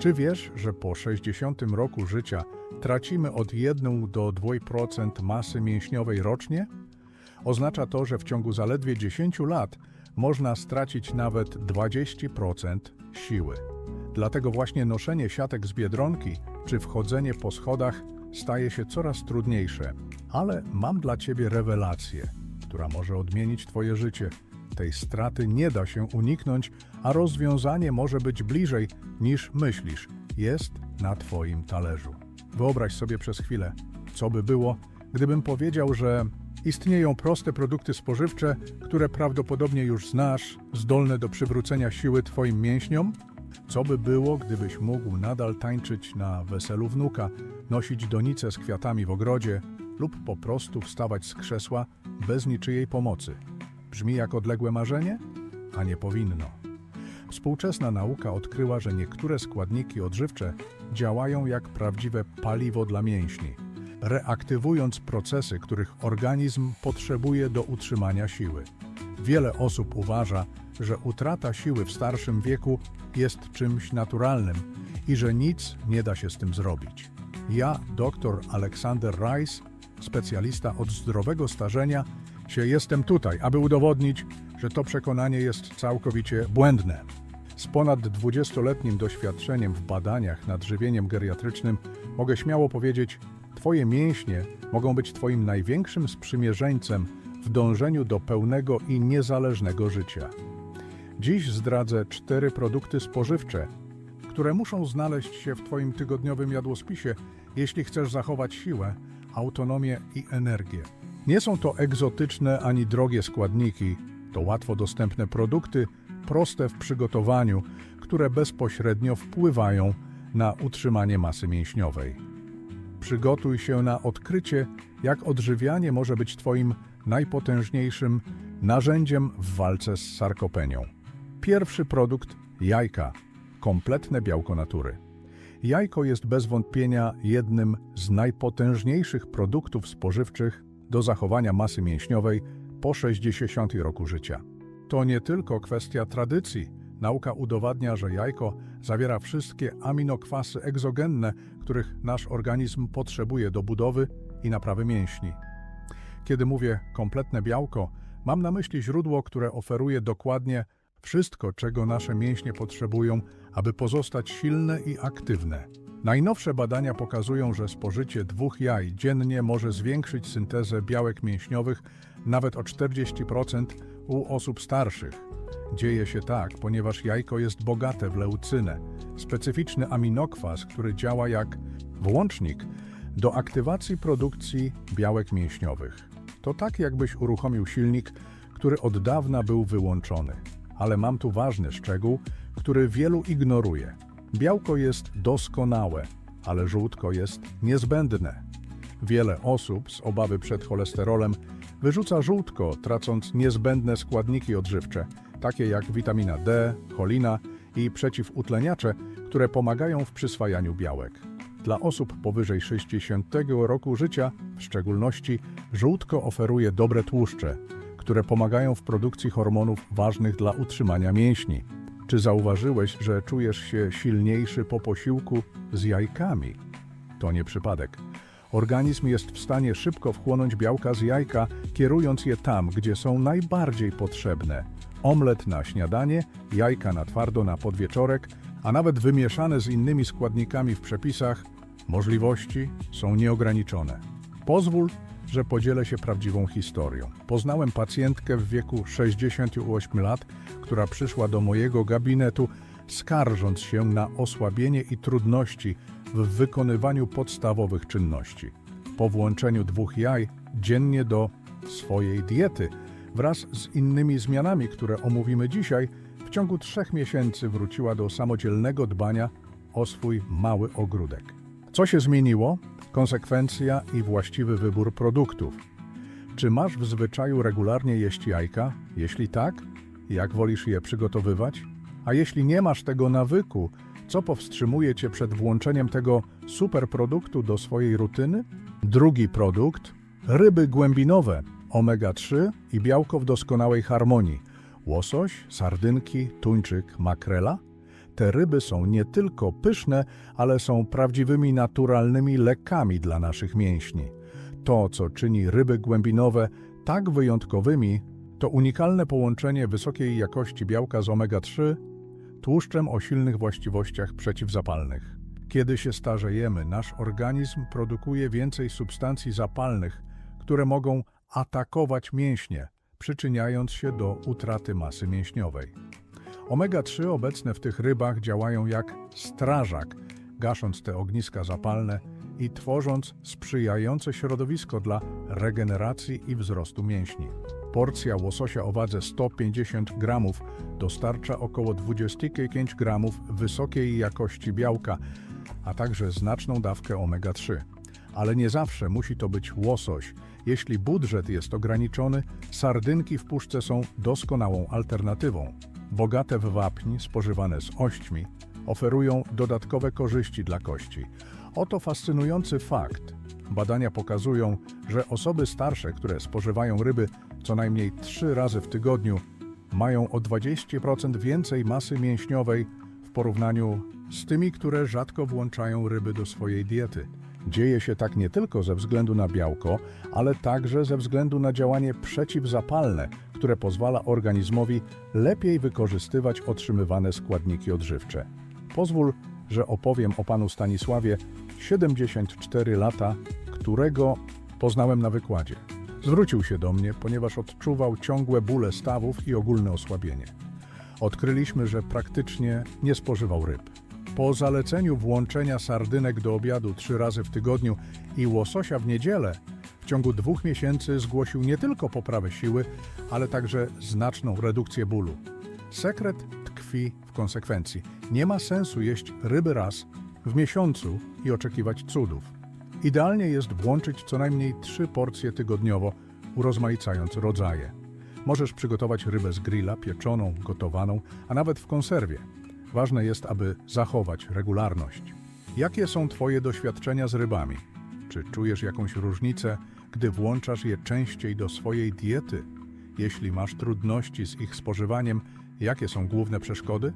Czy wiesz, że po 60 roku życia tracimy od 1 do 2% masy mięśniowej rocznie? Oznacza to, że w ciągu zaledwie 10 lat można stracić nawet 20% siły. Dlatego właśnie noszenie siatek z biedronki czy wchodzenie po schodach staje się coraz trudniejsze. Ale mam dla Ciebie rewelację, która może odmienić Twoje życie. Tej straty nie da się uniknąć, a rozwiązanie może być bliżej niż myślisz. Jest na Twoim talerzu. Wyobraź sobie przez chwilę, co by było, gdybym powiedział, że istnieją proste produkty spożywcze, które prawdopodobnie już znasz, zdolne do przywrócenia siły Twoim mięśniom? Co by było, gdybyś mógł nadal tańczyć na weselu wnuka, nosić donicę z kwiatami w ogrodzie lub po prostu wstawać z krzesła bez niczyjej pomocy? Brzmi jak odległe marzenie? A nie powinno. Współczesna nauka odkryła, że niektóre składniki odżywcze działają jak prawdziwe paliwo dla mięśni, reaktywując procesy, których organizm potrzebuje do utrzymania siły. Wiele osób uważa, że utrata siły w starszym wieku jest czymś naturalnym i że nic nie da się z tym zrobić. Ja, dr Aleksander Rice, specjalista od zdrowego starzenia, się jestem tutaj, aby udowodnić, że to przekonanie jest całkowicie błędne. Z ponad 20-letnim doświadczeniem w badaniach nad żywieniem geriatrycznym mogę śmiało powiedzieć, Twoje mięśnie mogą być Twoim największym sprzymierzeńcem w dążeniu do pełnego i niezależnego życia. Dziś zdradzę cztery produkty spożywcze, które muszą znaleźć się w Twoim tygodniowym jadłospisie, jeśli chcesz zachować siłę, autonomię i energię. Nie są to egzotyczne ani drogie składniki, to łatwo dostępne produkty, proste w przygotowaniu, które bezpośrednio wpływają na utrzymanie masy mięśniowej. Przygotuj się na odkrycie, jak odżywianie może być Twoim najpotężniejszym narzędziem w walce z sarkopenią. Pierwszy produkt jajka kompletne białko natury. Jajko jest bez wątpienia jednym z najpotężniejszych produktów spożywczych do zachowania masy mięśniowej po 60 roku życia. To nie tylko kwestia tradycji. Nauka udowadnia, że jajko zawiera wszystkie aminokwasy egzogenne, których nasz organizm potrzebuje do budowy i naprawy mięśni. Kiedy mówię kompletne białko, mam na myśli źródło, które oferuje dokładnie wszystko, czego nasze mięśnie potrzebują, aby pozostać silne i aktywne. Najnowsze badania pokazują, że spożycie dwóch jaj dziennie może zwiększyć syntezę białek mięśniowych nawet o 40% u osób starszych. Dzieje się tak, ponieważ jajko jest bogate w leucynę, specyficzny aminokwas, który działa jak włącznik do aktywacji produkcji białek mięśniowych. To tak, jakbyś uruchomił silnik, który od dawna był wyłączony. Ale mam tu ważny szczegół, który wielu ignoruje. Białko jest doskonałe, ale żółtko jest niezbędne. Wiele osób z obawy przed cholesterolem wyrzuca żółtko, tracąc niezbędne składniki odżywcze, takie jak witamina D, cholina i przeciwutleniacze, które pomagają w przyswajaniu białek. Dla osób powyżej 60 roku życia, w szczególności, żółtko oferuje dobre tłuszcze, które pomagają w produkcji hormonów ważnych dla utrzymania mięśni. Czy zauważyłeś, że czujesz się silniejszy po posiłku z jajkami? To nie przypadek. Organizm jest w stanie szybko wchłonąć białka z jajka, kierując je tam, gdzie są najbardziej potrzebne. Omlet na śniadanie, jajka na twardo na podwieczorek, a nawet wymieszane z innymi składnikami w przepisach, możliwości są nieograniczone. Pozwól, że podzielę się prawdziwą historią. Poznałem pacjentkę w wieku 68 lat, która przyszła do mojego gabinetu, skarżąc się na osłabienie i trudności w wykonywaniu podstawowych czynności. Po włączeniu dwóch jaj dziennie do swojej diety, wraz z innymi zmianami, które omówimy dzisiaj, w ciągu trzech miesięcy wróciła do samodzielnego dbania o swój mały ogródek. Co się zmieniło? Konsekwencja i właściwy wybór produktów. Czy masz w zwyczaju regularnie jeść jajka? Jeśli tak, jak wolisz je przygotowywać? A jeśli nie masz tego nawyku, co powstrzymuje cię przed włączeniem tego superproduktu do swojej rutyny? Drugi produkt ryby głębinowe, omega-3 i białko w doskonałej harmonii. Łosoś, sardynki, tuńczyk, makrela. Te ryby są nie tylko pyszne, ale są prawdziwymi naturalnymi lekami dla naszych mięśni. To, co czyni ryby głębinowe tak wyjątkowymi, to unikalne połączenie wysokiej jakości białka z omega-3 tłuszczem o silnych właściwościach przeciwzapalnych. Kiedy się starzejemy, nasz organizm produkuje więcej substancji zapalnych, które mogą atakować mięśnie, przyczyniając się do utraty masy mięśniowej. Omega-3 obecne w tych rybach działają jak strażak, gasząc te ogniska zapalne i tworząc sprzyjające środowisko dla regeneracji i wzrostu mięśni. Porcja łososia o wadze 150 gramów dostarcza około 25 gramów wysokiej jakości białka, a także znaczną dawkę omega-3. Ale nie zawsze musi to być łosoś. Jeśli budżet jest ograniczony, sardynki w puszce są doskonałą alternatywą. Bogate w wapń, spożywane z ośćmi, oferują dodatkowe korzyści dla kości. Oto fascynujący fakt. Badania pokazują, że osoby starsze, które spożywają ryby co najmniej 3 razy w tygodniu, mają o 20% więcej masy mięśniowej w porównaniu z tymi, które rzadko włączają ryby do swojej diety. Dzieje się tak nie tylko ze względu na białko, ale także ze względu na działanie przeciwzapalne, które pozwala organizmowi lepiej wykorzystywać otrzymywane składniki odżywcze. Pozwól, że opowiem o panu Stanisławie 74 lata, którego poznałem na wykładzie. Zwrócił się do mnie, ponieważ odczuwał ciągłe bóle stawów i ogólne osłabienie. Odkryliśmy, że praktycznie nie spożywał ryb. Po zaleceniu włączenia sardynek do obiadu trzy razy w tygodniu i łososia w niedzielę, w ciągu dwóch miesięcy zgłosił nie tylko poprawę siły, ale także znaczną redukcję bólu. Sekret tkwi w konsekwencji. Nie ma sensu jeść ryby raz w miesiącu i oczekiwać cudów. Idealnie jest włączyć co najmniej trzy porcje tygodniowo, urozmaicając rodzaje. Możesz przygotować rybę z grilla, pieczoną, gotowaną, a nawet w konserwie. Ważne jest, aby zachować regularność. Jakie są Twoje doświadczenia z rybami? Czy czujesz jakąś różnicę, gdy włączasz je częściej do swojej diety? Jeśli masz trudności z ich spożywaniem, jakie są główne przeszkody?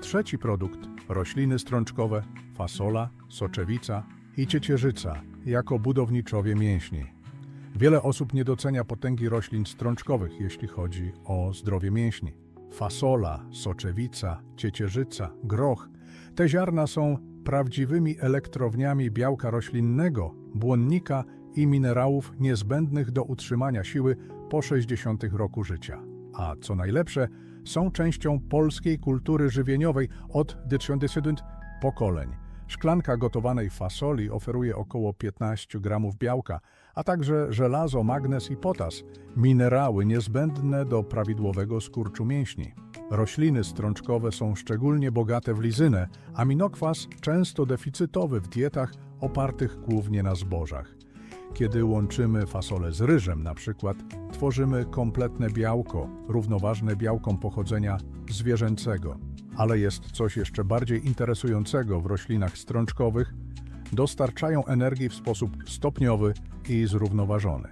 Trzeci produkt rośliny strączkowe, fasola, soczewica i ciecierzyca jako budowniczowie mięśni. Wiele osób nie docenia potęgi roślin strączkowych, jeśli chodzi o zdrowie mięśni. Fasola, soczewica, ciecierzyca, groch te ziarna są prawdziwymi elektrowniami białka roślinnego, błonnika i minerałów niezbędnych do utrzymania siły po 60 roku życia. A co najlepsze, są częścią polskiej kultury żywieniowej od 90 pokoleń. Szklanka gotowanej fasoli oferuje około 15 gramów białka, a także żelazo, magnez i potas, minerały niezbędne do prawidłowego skurczu mięśni. Rośliny strączkowe są szczególnie bogate w lizynę, aminokwas często deficytowy w dietach opartych głównie na zbożach. Kiedy łączymy fasolę z ryżem na przykład, tworzymy kompletne białko, równoważne białkom pochodzenia zwierzęcego. Ale jest coś jeszcze bardziej interesującego w roślinach strączkowych. Dostarczają energii w sposób stopniowy i zrównoważony.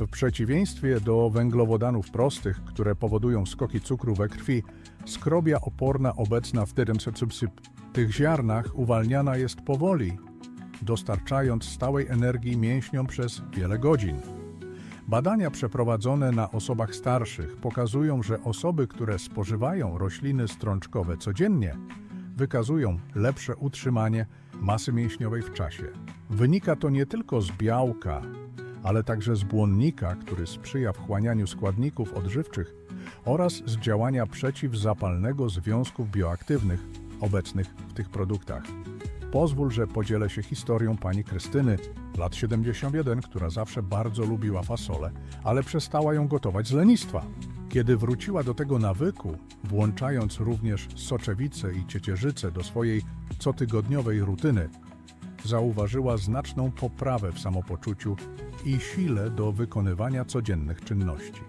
W przeciwieństwie do węglowodanów prostych, które powodują skoki cukru we krwi, skrobia oporna obecna w tych ziarnach uwalniana jest powoli, dostarczając stałej energii mięśniom przez wiele godzin. Badania przeprowadzone na osobach starszych pokazują, że osoby, które spożywają rośliny strączkowe codziennie, wykazują lepsze utrzymanie masy mięśniowej w czasie. Wynika to nie tylko z białka, ale także z błonnika, który sprzyja wchłanianiu składników odżywczych oraz z działania przeciwzapalnego związków bioaktywnych obecnych w tych produktach. Pozwól, że podzielę się historią pani Krystyny, lat 71, która zawsze bardzo lubiła fasolę, ale przestała ją gotować z lenistwa. Kiedy wróciła do tego nawyku, włączając również soczewicę i ciecierzycę do swojej cotygodniowej rutyny, zauważyła znaczną poprawę w samopoczuciu i sile do wykonywania codziennych czynności.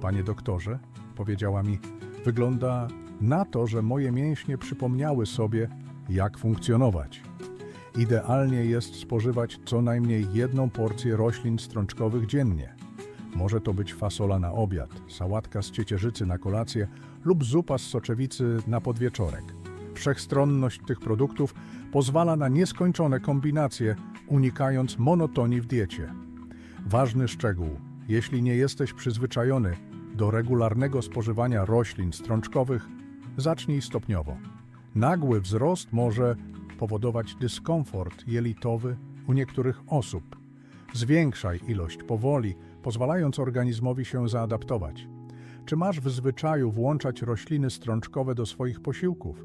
Panie doktorze, powiedziała mi, wygląda na to, że moje mięśnie przypomniały sobie, jak funkcjonować. Idealnie jest spożywać co najmniej jedną porcję roślin strączkowych dziennie. Może to być fasola na obiad, sałatka z ciecierzycy na kolację lub zupa z soczewicy na podwieczorek. Wszechstronność tych produktów pozwala na nieskończone kombinacje, unikając monotonii w diecie. Ważny szczegół: jeśli nie jesteś przyzwyczajony do regularnego spożywania roślin strączkowych, zacznij stopniowo. Nagły wzrost może powodować dyskomfort jelitowy u niektórych osób. Zwiększaj ilość powoli, pozwalając organizmowi się zaadaptować. Czy masz w zwyczaju włączać rośliny strączkowe do swoich posiłków?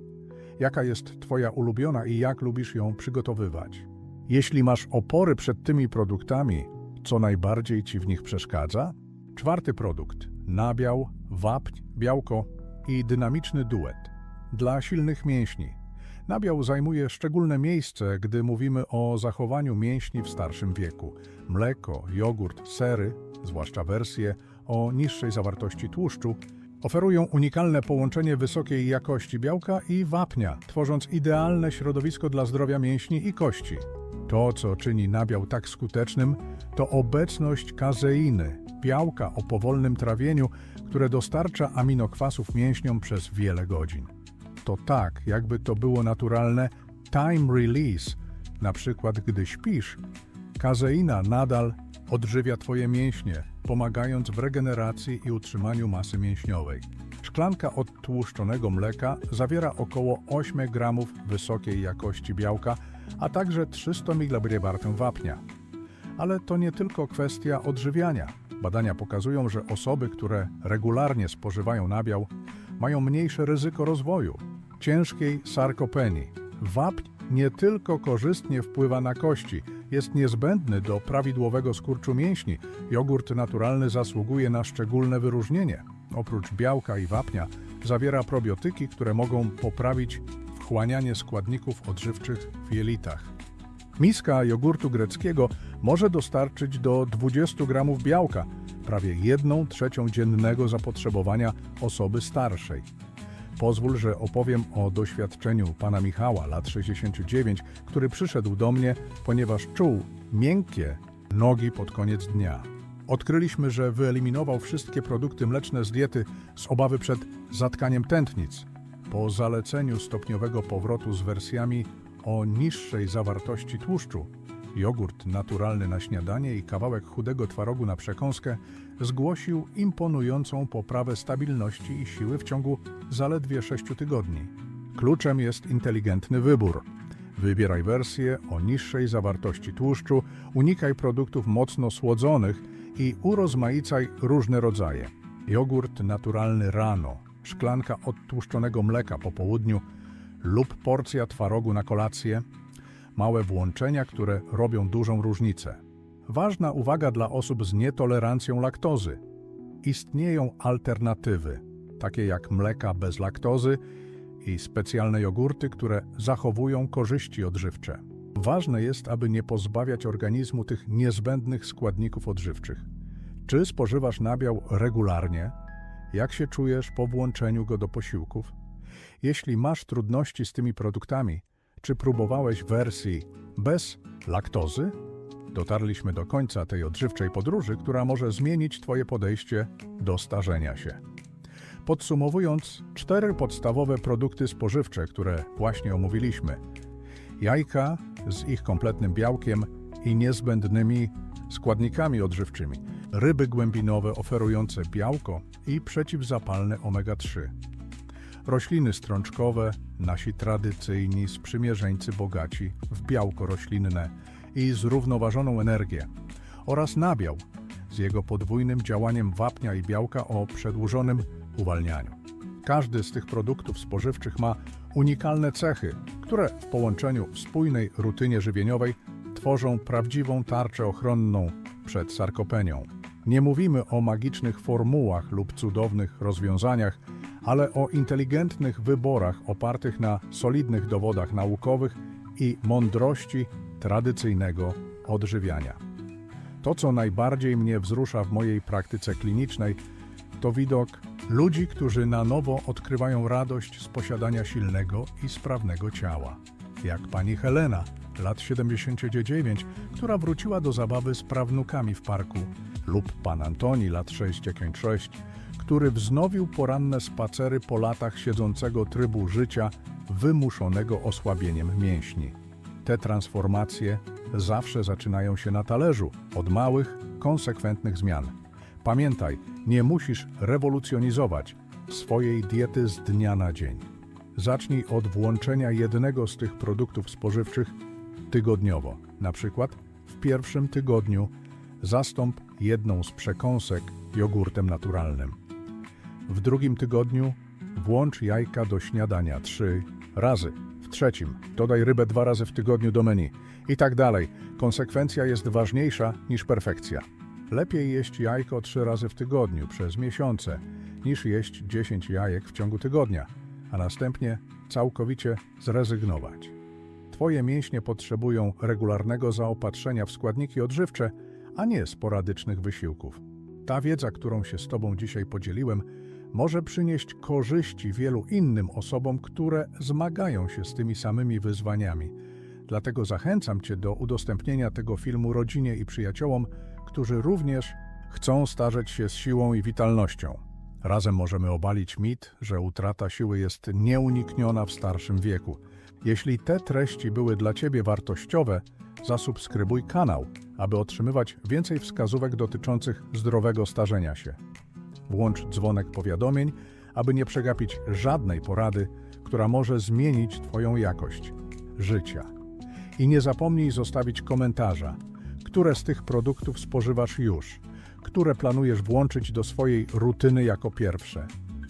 Jaka jest Twoja ulubiona i jak lubisz ją przygotowywać? Jeśli masz opory przed tymi produktami, co najbardziej Ci w nich przeszkadza? Czwarty produkt: nabiał, wapń, białko i dynamiczny duet. Dla silnych mięśni. Nabiał zajmuje szczególne miejsce, gdy mówimy o zachowaniu mięśni w starszym wieku. Mleko, jogurt, sery, zwłaszcza wersje o niższej zawartości tłuszczu, oferują unikalne połączenie wysokiej jakości białka i wapnia, tworząc idealne środowisko dla zdrowia mięśni i kości. To, co czyni nabiał tak skutecznym, to obecność kazeiny, białka o powolnym trawieniu, które dostarcza aminokwasów mięśniom przez wiele godzin. To tak, jakby to było naturalne time release, na przykład gdy śpisz, kazeina nadal odżywia Twoje mięśnie, pomagając w regeneracji i utrzymaniu masy mięśniowej. Szklanka odtłuszczonego mleka zawiera około 8 gramów wysokiej jakości białka, a także 300 mg wapnia. Ale to nie tylko kwestia odżywiania. Badania pokazują, że osoby, które regularnie spożywają nabiał, mają mniejsze ryzyko rozwoju ciężkiej sarkopenii. Wapń nie tylko korzystnie wpływa na kości, jest niezbędny do prawidłowego skurczu mięśni. Jogurt naturalny zasługuje na szczególne wyróżnienie. Oprócz białka i wapnia zawiera probiotyki, które mogą poprawić wchłanianie składników odżywczych w jelitach. Miska jogurtu greckiego może dostarczyć do 20 gramów białka, prawie 1 trzecią dziennego zapotrzebowania osoby starszej. Pozwól, że opowiem o doświadczeniu pana Michała, lat 69, który przyszedł do mnie, ponieważ czuł miękkie nogi pod koniec dnia. Odkryliśmy, że wyeliminował wszystkie produkty mleczne z diety z obawy przed zatkaniem tętnic. Po zaleceniu stopniowego powrotu z wersjami o niższej zawartości tłuszczu, jogurt naturalny na śniadanie i kawałek chudego twarogu na przekąskę, zgłosił imponującą poprawę stabilności i siły w ciągu zaledwie 6 tygodni. Kluczem jest inteligentny wybór. Wybieraj wersję o niższej zawartości tłuszczu, unikaj produktów mocno słodzonych i urozmaicaj różne rodzaje. Jogurt naturalny rano, szklanka odtłuszczonego mleka po południu lub porcja twarogu na kolację. Małe włączenia, które robią dużą różnicę. Ważna uwaga dla osób z nietolerancją laktozy. Istnieją alternatywy, takie jak mleka bez laktozy i specjalne jogurty, które zachowują korzyści odżywcze. Ważne jest, aby nie pozbawiać organizmu tych niezbędnych składników odżywczych. Czy spożywasz nabiał regularnie? Jak się czujesz po włączeniu go do posiłków? Jeśli masz trudności z tymi produktami, czy próbowałeś wersji bez laktozy? Dotarliśmy do końca tej odżywczej podróży, która może zmienić Twoje podejście do starzenia się. Podsumowując, cztery podstawowe produkty spożywcze, które właśnie omówiliśmy: jajka z ich kompletnym białkiem i niezbędnymi składnikami odżywczymi, ryby głębinowe oferujące białko i przeciwzapalne omega-3, rośliny strączkowe, nasi tradycyjni sprzymierzeńcy bogaci w białko roślinne i zrównoważoną energię, oraz nabiał z jego podwójnym działaniem wapnia i białka o przedłużonym uwalnianiu. Każdy z tych produktów spożywczych ma unikalne cechy, które w połączeniu w spójnej rutynie żywieniowej tworzą prawdziwą tarczę ochronną przed sarkopenią. Nie mówimy o magicznych formułach lub cudownych rozwiązaniach, ale o inteligentnych wyborach opartych na solidnych dowodach naukowych i mądrości tradycyjnego odżywiania. To, co najbardziej mnie wzrusza w mojej praktyce klinicznej, to widok ludzi, którzy na nowo odkrywają radość z posiadania silnego i sprawnego ciała. Jak pani Helena, lat 79, która wróciła do zabawy z prawnukami w parku, lub pan Antoni, lat 6, który wznowił poranne spacery po latach siedzącego trybu życia wymuszonego osłabieniem mięśni. Te transformacje zawsze zaczynają się na talerzu, od małych, konsekwentnych zmian. Pamiętaj, nie musisz rewolucjonizować swojej diety z dnia na dzień. Zacznij od włączenia jednego z tych produktów spożywczych tygodniowo. Na przykład w pierwszym tygodniu zastąp jedną z przekąsek jogurtem naturalnym. W drugim tygodniu włącz jajka do śniadania trzy razy. W trzecim dodaj rybę dwa razy w tygodniu do menu. I tak dalej. Konsekwencja jest ważniejsza niż perfekcja. Lepiej jeść jajko trzy razy w tygodniu przez miesiące, niż jeść 10 jajek w ciągu tygodnia, a następnie całkowicie zrezygnować. Twoje mięśnie potrzebują regularnego zaopatrzenia w składniki odżywcze, a nie sporadycznych wysiłków. Ta wiedza, którą się z Tobą dzisiaj podzieliłem, może przynieść korzyści wielu innym osobom, które zmagają się z tymi samymi wyzwaniami. Dlatego zachęcam Cię do udostępnienia tego filmu rodzinie i przyjaciołom, którzy również chcą starzeć się z siłą i witalnością. Razem możemy obalić mit, że utrata siły jest nieunikniona w starszym wieku. Jeśli te treści były dla Ciebie wartościowe, zasubskrybuj kanał, aby otrzymywać więcej wskazówek dotyczących zdrowego starzenia się. Włącz dzwonek powiadomień, aby nie przegapić żadnej porady, która może zmienić Twoją jakość życia. I nie zapomnij zostawić komentarza, które z tych produktów spożywasz już, które planujesz włączyć do swojej rutyny jako pierwsze.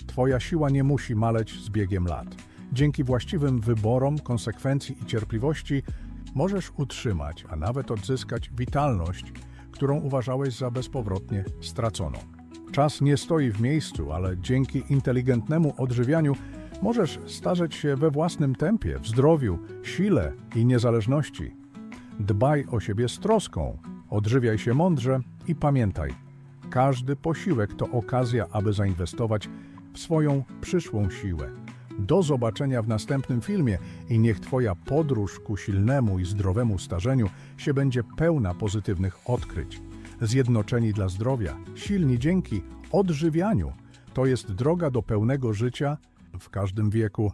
Twoja siła nie musi maleć z biegiem lat. Dzięki właściwym wyborom, konsekwencji i cierpliwości możesz utrzymać, a nawet odzyskać witalność, którą uważałeś za bezpowrotnie straconą. Czas nie stoi w miejscu, ale dzięki inteligentnemu odżywianiu możesz starzeć się we własnym tempie, w zdrowiu, sile i niezależności. Dbaj o siebie z troską, odżywiaj się mądrze i pamiętaj, każdy posiłek to okazja, aby zainwestować w swoją przyszłą siłę. Do zobaczenia w następnym filmie i niech Twoja podróż ku silnemu i zdrowemu starzeniu się będzie pełna pozytywnych odkryć. Zjednoczeni dla zdrowia, silni dzięki odżywianiu. To jest droga do pełnego życia w każdym wieku